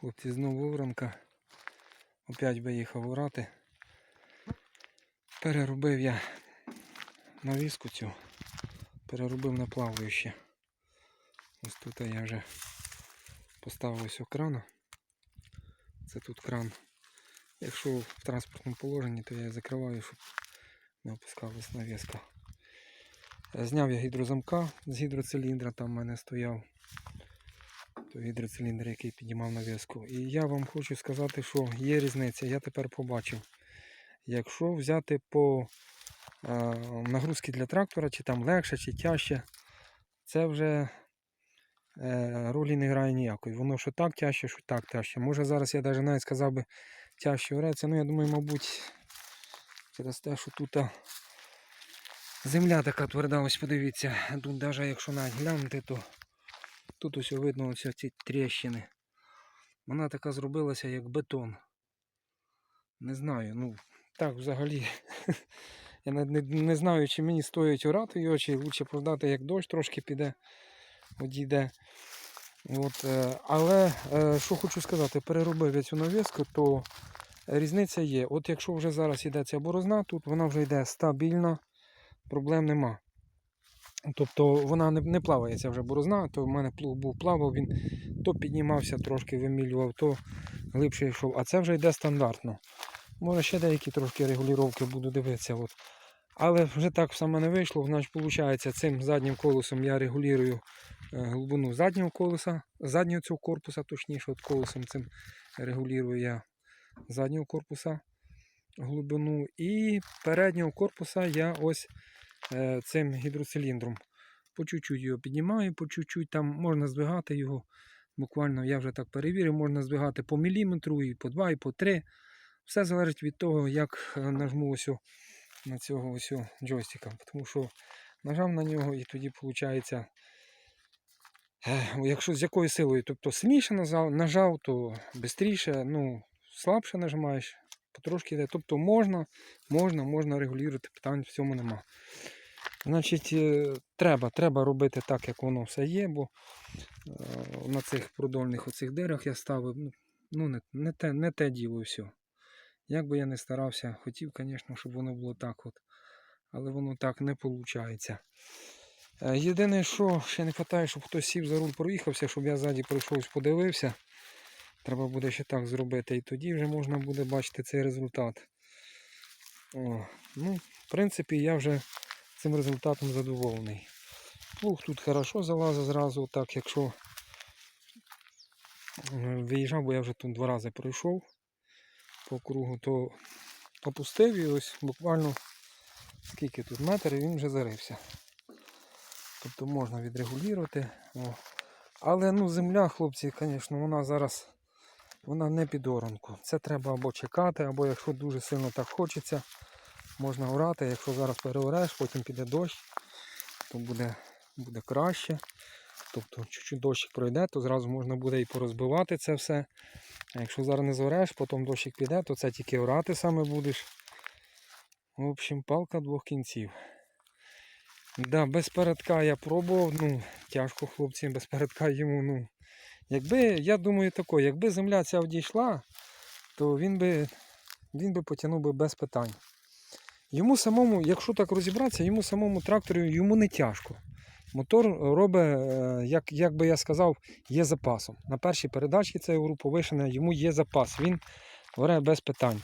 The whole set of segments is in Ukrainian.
Хлопці знову воронка. Опять виїхав урати. Переробив я навіску цю. Переробив на плаваюче. Ось тут я вже поставив ось крана. Це тут кран. Якщо в транспортному положенні, то я закриваю, щоб не опускалась навіска. Зняв я гідрозамка з гідроциліндра, там в мене стояв той гідроциліндр, який піднімав навіску. І я вам хочу сказати, що є різниця. Я тепер побачив. Якщо взяти по е, нагрузки для трактора, чи там легше, чи тяжче, це вже е, ролі не грає ніякої. Воно що так тяжче, що так тяжче. Може зараз я навіть навіть сказав би тяжче ореться. Ну я думаю, мабуть, через те, що тут земля така тверда, ось подивіться. Тут навіть якщо навіть глянути, то тут ось видно ось ці тріщини. Вона така зробилася, як бетон. Не знаю, ну так взагалі. Я не, не, знаю, чи мені стоїть орати його, чи краще продати, як дощ трошки піде, одійде. От, е, але е, що хочу сказати, переробив я цю навіску, то різниця є. От якщо вже зараз йде ця борозна, тут вона вже йде стабільна, проблем нема. Тобто вона не, не плаває ця вже борозна, то в мене плуг був плавав, він то піднімався, трошки вимілював, то глибше йшов. А це вже йде стандартно. Може ще деякі трошки регулювання буду дивитися. От. Але вже так саме не вийшло. Значить, виходить, цим заднім колесом я регулюю е, глибину заднього колеса, заднього цього корпуса, точніше, от колесом цим регулюю я заднього корпуса глибину. І переднього корпуса я ось цим гідроциліндром. По чуть-чуть його піднімаю, по чуть-чуть там можна здвигати його. Буквально я вже так перевірив, можна здвигати по міліметру, і по 2, і по 3. Все залежить від того, як е, нажму ось на цього ось джойстика. Тому що нажав на нього і тоді виходить, якщо з якою силою, тобто сильніше нажав то швидше, ну, слабше нажимаєш, потрошки йде. Тобто можна, можна, можна регулювати, питань в цьому нема. Значить, е, треба, треба робити так, як воно все є, бо е, на цих продольних оцих дирах я ставив, ну, ну не, не, те, не те діло все. Як би я не старався, хотів, звісно, щоб воно було так от. Але воно так не виходить. Єдине, що ще не вистачає, щоб хтось сів за руль проїхався, щоб я ззаді пройшов, подивився. Треба буде ще так зробити. І тоді вже можна буде бачити цей результат. О, ну, в принципі, я вже цим результатом задоволений. Плуг тут хорошо залазить зразу, так якщо е, виїжджав, бо я вже тут два рази пройшов по кругу, то опустив і ось буквально скільки тут метр, і він вже зарився. Тобто можна відрегулювати. О. Але ну, земля, хлопці, звісно, вона зараз вона не під оранку. Це треба або чекати, або якщо дуже сильно так хочеться, можна орати. Якщо зараз переореш, потім піде дощ, то буде, буде краще. Тобто чуть-чуть дощик пройде, то зразу можна буде і порозбивати це все. А якщо зараз не зореш, потім дощик піде, то це тільки орати саме будеш. В общем, палка двох кінців. Да, без передка я пробував, ну, тяжко хлопці, без передка йому, ну. Якби, я думаю тако, якби земля ця одійшла, то він би, він би потягнув би без питань. Йому самому, якщо так розібратися, йому самому трактору йому не тяжко. Мотор робить, е, як, як би я сказав, є запасом. На першій передачі це говорю, повишена, йому є запас, він бере без питань.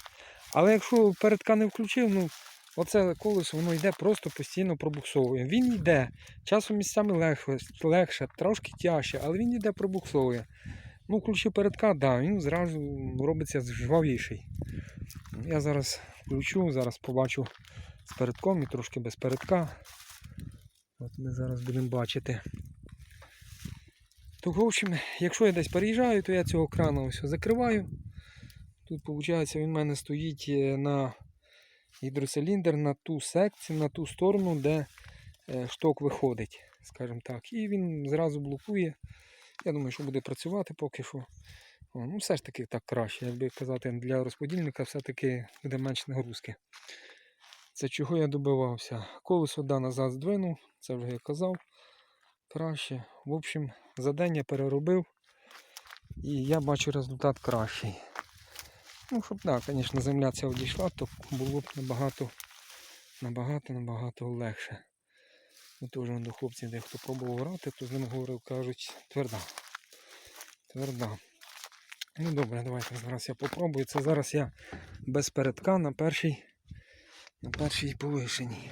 Але якщо передка не включив, ну оце колесо воно йде просто постійно пробуксовує. Він йде, часом місцями легше, легше трошки тяжче, але він йде пробуксовує. Ну, включив передка, да, він зразу робиться жвавіший. Я зараз включу, зараз побачу з передком і трошки без передка. От ми зараз будемо бачити. То, в общем, якщо я десь переїжджаю, то я цього крана ось закриваю. Тут, виходить, він в мене стоїть е, на гідроциліндр на ту секцію, на ту сторону, де е, шток виходить, скажімо так. І він зразу блокує. Я думаю, що буде працювати поки що. Ну, все ж таки так краще, якби казати, для розподільника все-таки буде менше нагрузки. Це чого я добивався. Колесо да, назад здвинув, це вже я казав. Краще. В общем, за день я переробив І я бачу результат кращий. Ну, щоб, так, звісно, земля ця одійшла, то було б набагато, набагато, набагато легше. Ну, теж до хлопців дехто пробував грати, то з ним говорив, кажуть, тверда. Тверда. Ну добре, давайте зараз я попробую. Це зараз я без передка на першій, на першій повишеній.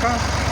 看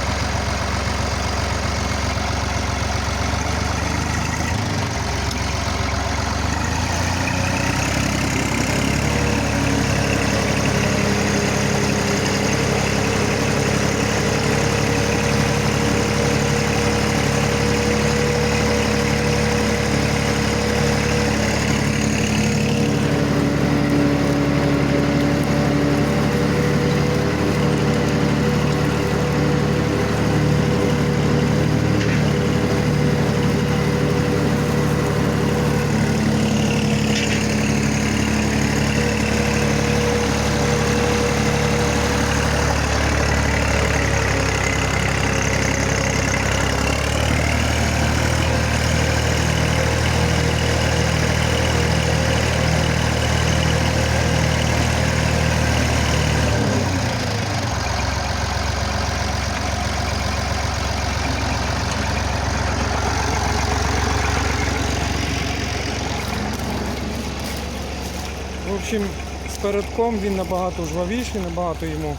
передком він набагато жвавіший, набагато йому,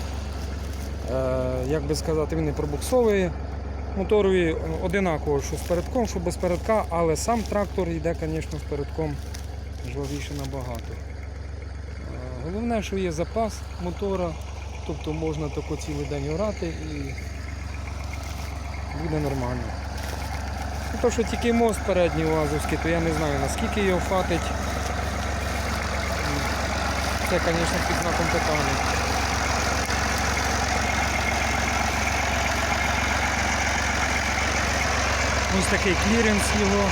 е, як би сказати, він не пробуксовує. Моторові одинаково, що з передком, що без передка, але сам трактор йде, звісно, з передком жвавіше набагато. Е, Головне, що є запас мотора, тобто можна тако цілий день орати і буде нормально. Ну, То, що тільки мост передній УАЗовський, то я не знаю наскільки його хватить. Це, звісно, під знаком питання. Ось такий кліренс його.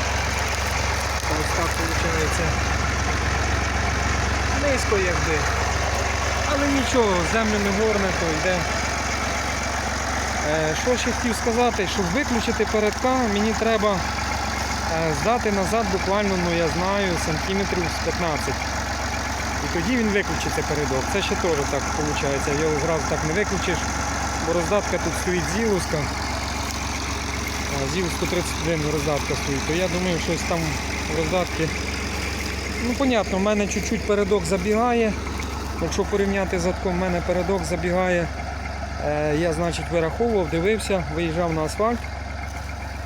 Ось так виходить. Низько якби. Але нічого, землю не горне, то йде. Е, Що ще хотів сказати, щоб виключити передка, мені треба е, здати назад буквально, ну я знаю, сантиметрів з 15. Тоді він виключиться передок. Це ще теж так виходить. Його зразу так не виключиш, бо роздатка тут стоїть зілуска. Зіл 131 роздатка стоїть, то я думаю, щось там роздатки. Ну, понятно, в мене чуть-чуть передок забігає. Якщо порівняти з задком, в мене передок забігає. Е, Я, значить, вираховував, дивився, виїжджав на асфальт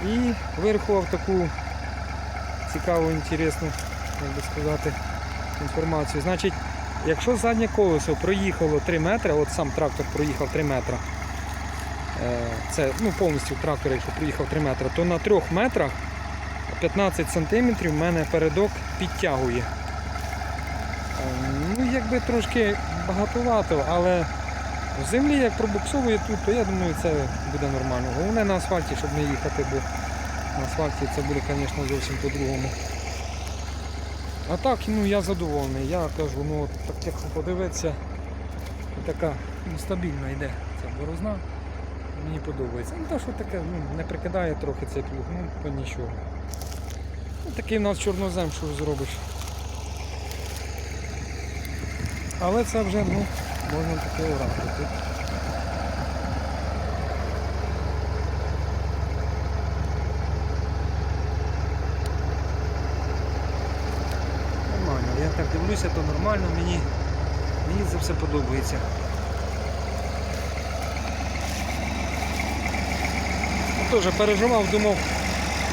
і вирахував таку цікаву, інтересну, як би сказати, інформацію. Значить, якщо заднє колесо проїхало 3 метри, от сам трактор проїхав 3 метри, е, це ну, повністю трактор, якщо проїхав 3 метри, то на 3 метрах 15 сантиметрів в мене передок підтягує. Е, Ну, якби трошки багатовато, але в землі як пробуксовує тут, то я думаю, це буде нормально. Головне на асфальті, щоб не їхати, бо на асфальті це буде, звісно, зовсім по-другому. А так, ну я задоволений. Я кажу, ну от так якщо подивитися, така ну, стабільна йде ця борозна. Мені подобається. Ну те, що таке, ну, не прикидає трохи цей плуг, ну то нічого. Ну, такий в нас чорнозем, що зробиш. Але це вже ну, можна таке орати. Тут дивлюся, то нормально, мені, мені це все подобається. Ну, Теж переживав, думав,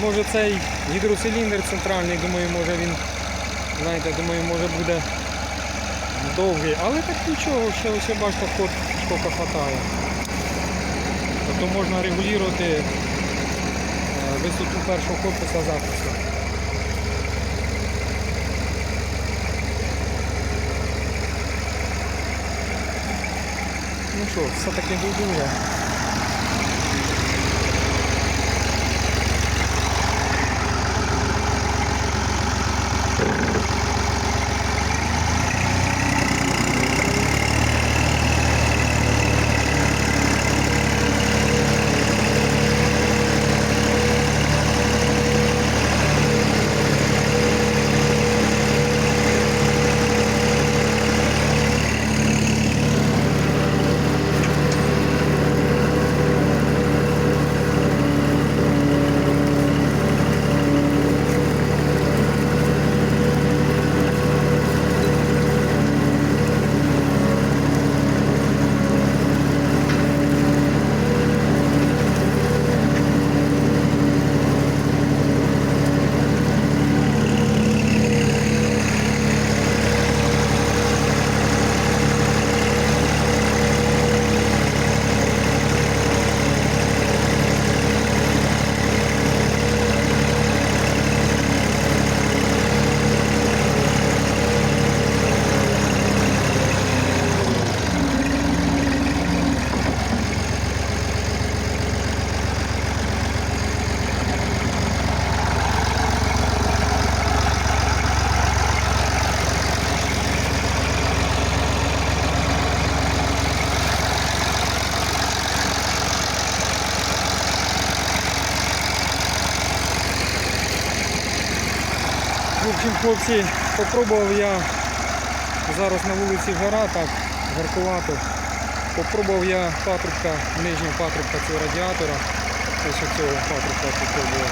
може цей гідроциліндр центральний, думаю, може він, знаєте, думаю, може буде довгий, але так нічого, ще ось бачите, ход скільки хватає. Тобто можна регулювати е, висоту першого корпуса запросто. Ну що, все-таки дуже. В общем, хлопці, попробував я зараз на вулиці гора, так, жаркувато. Попробував я патрубка, нижня патрубка цього радіатора. Ось цього патрубка попробував.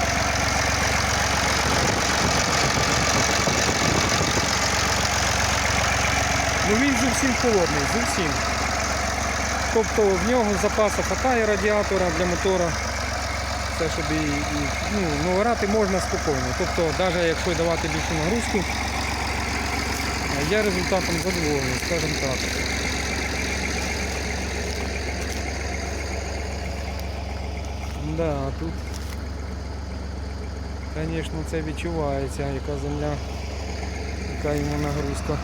Ну він зовсім холодний, зовсім. Тобто в нього запасу хватає радіатора для мотора. Все, щоб і, і ну, ну, орати можна спокійно. Тобто, навіть якщо давати більшу нагрузку, я результатом задоволений, скажімо так. Да, тут, звісно, це відчувається, яка земля, яка йому нагрузка.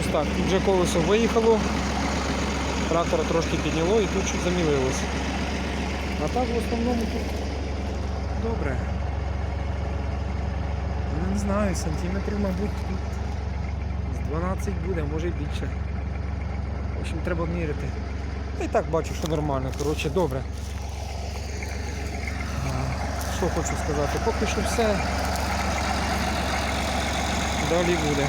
Ось так, вже колесо виїхало. Трактора трошки підняло і тут чуть замілилось. А так в основному тут добре. Ну, Не знаю, сантиметрів, мабуть, тут з 12 буде, може і більше. В общем, треба міряти. Та і так бачу, що нормально. Коротше, добре. Що хочу сказати, поки що все. Далі буде.